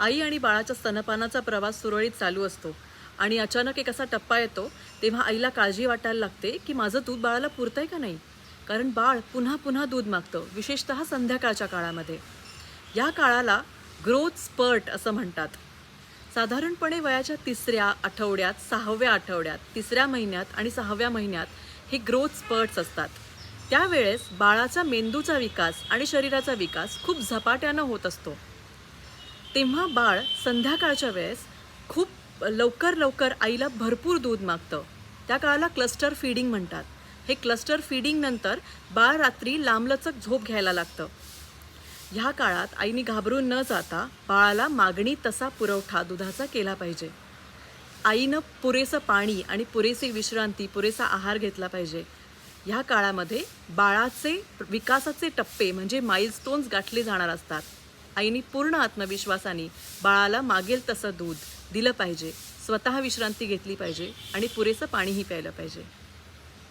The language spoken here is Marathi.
आई आणि बाळाच्या स्तनपानाचा प्रवास सुरळीत चालू असतो. आणि अचानक एक असा टप्पा येतो तेव्हा आईला काळजी वाटायला लागते की माझं दूध बाळाला पुरतंय का नाही? कारण बाळ पुन्हा पुन्हा दूध मागतं विशेषतः संध्याकाळच्या काळामध्ये. या काळाला ग्रोथ स्पर्ट असं म्हणतात. साधारणपणे वयाच्या तिसऱ्या आठवड्यात सहाव्या आठवड्यात तिसऱ्या महिन्यात आणि सहाव्या महिन्यात हे ग्रोथ स्पर्ट्स असतात. त्यावेळेस बाळाचा मेंदूचा विकास आणि शरीराचा विकास खूप झपाट्यानं होत असतो. तेव्हा बाळ संध्याकाळच्या वेळेस खूप लवकर लवकर आईला भरपूर दूध मागतं. त्या काळाला क्लस्टर फिडिंग म्हणतात. हे क्लस्टर फिडिंग नंतर बाळ रात्री लांबलचक झोप घ्यायला लागतं. ह्या काळात आईने घाबरून न जाता बाळाला मागणी तसा पुरवठा दुधाचा केला पाहिजे. आईनं पुरेसं पाणी आणि पुरेसी विश्रांती पुरेसा आहार घेतला पाहिजे. ह्या काळामध्ये बाळाचे विकासाचे टप्पे म्हणजे माइलस्टोन्स गाठले जाणार असतात. आईने पूर्ण आत्मविश्वासाने बाळाला मागेल तसं दूध दिलं पाहिजे. स्वतः विश्रांती घेतली पाहिजे आणि पुरेसं पाणीही प्यायलं पाहिजे.